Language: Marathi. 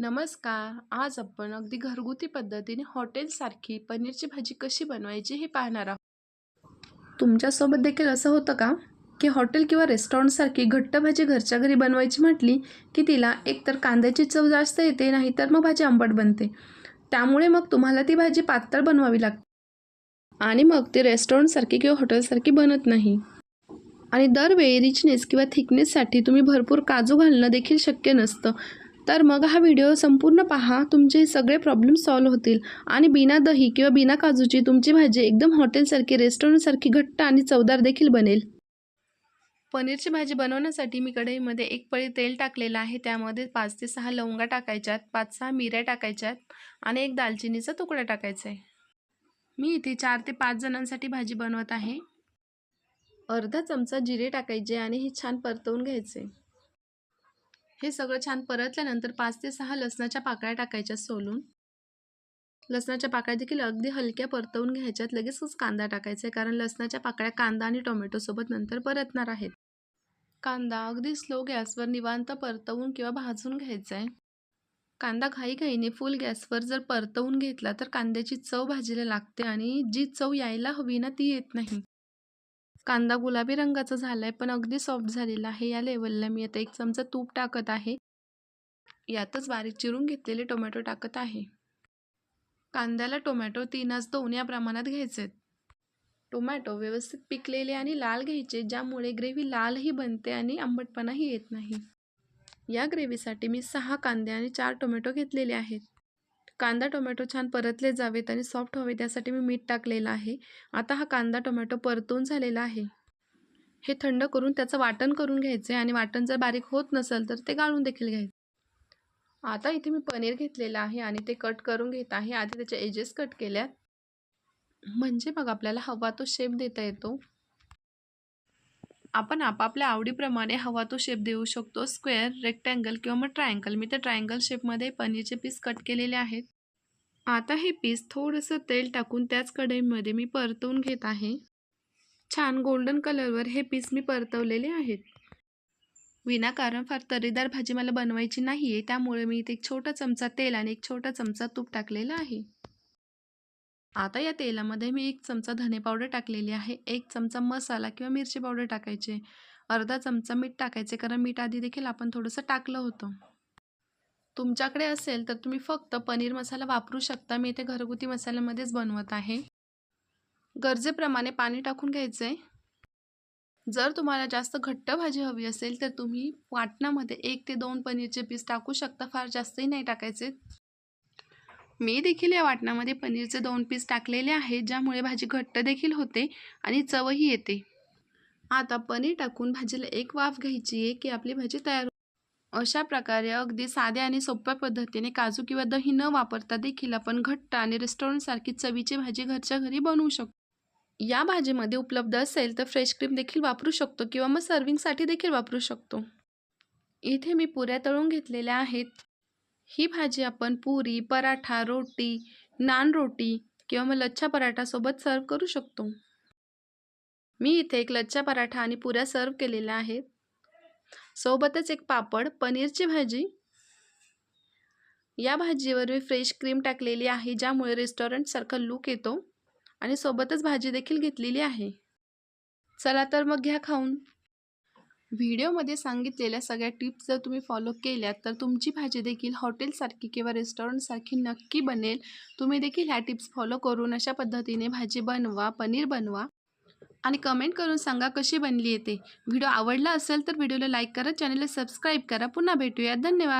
नमस्कार. आज आपण अगदी घरगुती पद्धतीने हॉटेलसारखी पनीरची भाजी कशी बनवायची हे पाहणार आहोत. तुमच्यासोबत देखील असं होतं का? की हॉटेल किंवा रेस्टॉरंटसारखी घट्ट भाजी घरच्या घरी बनवायची म्हटली की तिला एकतर कांद्याची चव जास्त येते नाहीतर मग भाजी आंबट बनते. त्यामुळे मग तुम्हाला ती भाजी पातळ बनवावी लागते. आणि मग ती रेस्टॉरंटसारखी किंवा हॉटेलसारखी बनत नाही. आणि दरवेळी रिचनेस किंवा थिकनेससाठी तुम्ही भरपूर काजू घालणं देखील शक्य नसतं. तर मग हा व्हिडिओ संपूर्ण पहा तुमचे सगळे प्रॉब्लेम सॉल्व्ह होतील. आणि बिना दही किंवा बिना काजूची तुमची भाजी एकदम हॉटेलसारखी रेस्टॉरंटसारखी घट्ट आणि चवदार देखील बनेल. पनीरची भाजी बनवण्यासाठी मी कढईमध्ये एक पळी तेल टाकलेलं आहे. त्यामध्ये पाच ते सहा लवंगा टाकायच्यात पाच सहा मिऱ्या टाकायच्यात आणि एक दालचिनीचा तुकडा टाकायचा आहे मी इथे चार ते पाच जणांसाठी भाजी बनवत आहे. अर्धा चमचा जिरे टाकायचे आणि हे छान परतवून घ्यायचे. हे सगळं छान परतल्यानंतर पाच ते सहा लसणाच्या पाकळ्या टाकायच्या सोलून. लसणाच्या पाकळ्या देखील अगदी हलक्या परतवून घ्यायच्यात. लगेचच कांदा टाकायचा आहे कारण लसणाच्या पाकळ्या कांदा आणि टोमॅटोसोबत नंतर परतणार आहेत. कांदा अगदी स्लो गॅसवर निवांत परतवून किंवा भाजून घ्यायचा आहे कांदा घाईघाईने फुल गॅसवर जर परतवून घेतला तर कांद्याची चव भाजीला लागते आणि जी चव यायला हवी ना ती येत नाही. कांदा गुलाबी रंगाचा झाला आहे पण अगदी सॉफ्ट झालेला आहे या लेवलला मी आता एक चमचा तूप टाकत आहे. यातच बारीक चिरून घेतलेले टोमॅटो टाकत आहे. कांद्याला टोमॅटो तीनच दोन या प्रमाणात घ्यायचे टोमॅटो व्यवस्थित पिकलेले आणि लाल घ्यायचे ज्यामुळे ग्रेव्ही लालही बनते आणि आंबटपणाही येत नाही. या ग्रेव्हीसाठी मी सहा कांदे आणि चार टोमॅटो घेतलेले आहेत. कांदा टोमॅटो छान परतले जावेत आणि सॉफ्ट व्हावे त्यासाठी मी मीठ टाकलेलं आहे. आता हा कांदा टोमॅटो परतून झालेला आहे. हे थंड करून त्याचं वाटण करून घ्यायचे आणि वाटण जर बारीक होत नसेल तर ते गाळून देखील घ्यायचे. आता इथे मी पनीर घेतलेलं आहे आणि ते कट करून घेत आहे. आधी त्याच्या एजेस कट केल्यात. म्हणजे मग आपल्याला हवा तो शेप देता येतो. आपण आपापल्या आवडीप्रमाणे हवा तो शेप देऊ शकतो. स्क्वेअर रेक्टँगल किंवा मग ट्रायंगल मी तर ट्रायंगल शेपमध्ये पनीरचे पीस कट केलेले आहेत. आता हे पीस थोडंसं तेल टाकून त्याच कढईमध्ये मी परतवून घेत आहे. छान गोल्डन कलरवर हे पीस मी परतवलेले आहेत. विनाकारण फार तरीदार भाजी मला बनवायची नाही आहे त्यामुळे मी इथे एक छोटा चमचा तेल आणि एक छोटा चमचा तूप टाकलेला आहे. आता या तेलामध्ये मी एक चमचा धने पावडर टाकलेली आहे एक चमचा मसाला किंवा मिरची पावडर टाकायचे अर्धा चमचा मीठ टाकायचे कारण मीठ आधी देखील आपण थोडंसं टाकलं होतं. तुमच्याकडे असेल तर तुम्ही फक्त पनीर मसाला वापरू शकता. मी इथे घरगुती मसाल्यामध्येच बनवत आहे. गरजेप्रमाणे पाणी टाकून घ्यायचं आहे जर तुम्हाला जास्त घट्ट भाजी हवी असेल तर तुम्ही वाटणामध्ये एक ते दोन पनीरचे पीस टाकू शकता. फार जास्तही नाही टाकायचे. मी देखील या वाटणामध्ये पनीरचे दोन पीस टाकलेले आहेत ज्यामुळे भाजी घट्ट देखील होते आणि चवही येते. आता पनीर टाकून भाजीला एक वाफ घ्यायची आहे की आपली भाजी तयार हो- अशा प्रकारे अगदी साध्या आणि सोप्या पद्धतीने काजू किंवा दही न वापरता देखील आपण घट्ट आणि रेस्टॉरंटसारखी चवीची भाजी घरच्या घरी बनवू शकतो. या भाजीमध्ये उपलब्ध असेल तर फ्रेश क्रीम देखील वापरू शकतो किंवा मग सर्विंगसाठी देखील वापरू शकतो. इथे मी पुऱ्या तळून घेतलेल्या आहेत. ही भाजी आपण पुरी पराठा रोटी नान रोटी किंवा मग लच्छा पराठासोबत सर्व करू शकतो. मी इथे एक लच्छा पराठा आणि पुऱ्या सर्व केलेल्या आहेत. सोबतच एक पापड पनीरची भाजी. या भाजीवर मी फ्रेश क्रीम टाकलेली आहे ज्यामुळे रेस्टॉरंटसारखा लूक येतो. आणि सोबतच भाजी देखील घेतलेली आहे. चला तर मग घ्या खाऊन. व्हिडिओमध्ये सांगितलेल्या सगळ्या टिप्स जर तुम्ही फॉलो केल्यात तर तुमची भाजी देखील हॉटेलसारखी किंवा रेस्टॉरंटसारखी नक्की बनेल. तुम्ही देखील ह्या टिप्स फॉलो करून अशा पद्धतीने भाजी बनवा पनीर बनवा. आणि कमेंट करून सांगा कशी बनली येते व्हिडिओ आवडला असेल तर व्हिडिओला लाईक करा चॅनलला सबस्क्राईब करा. पुन्हा भेटूया. धन्यवाद.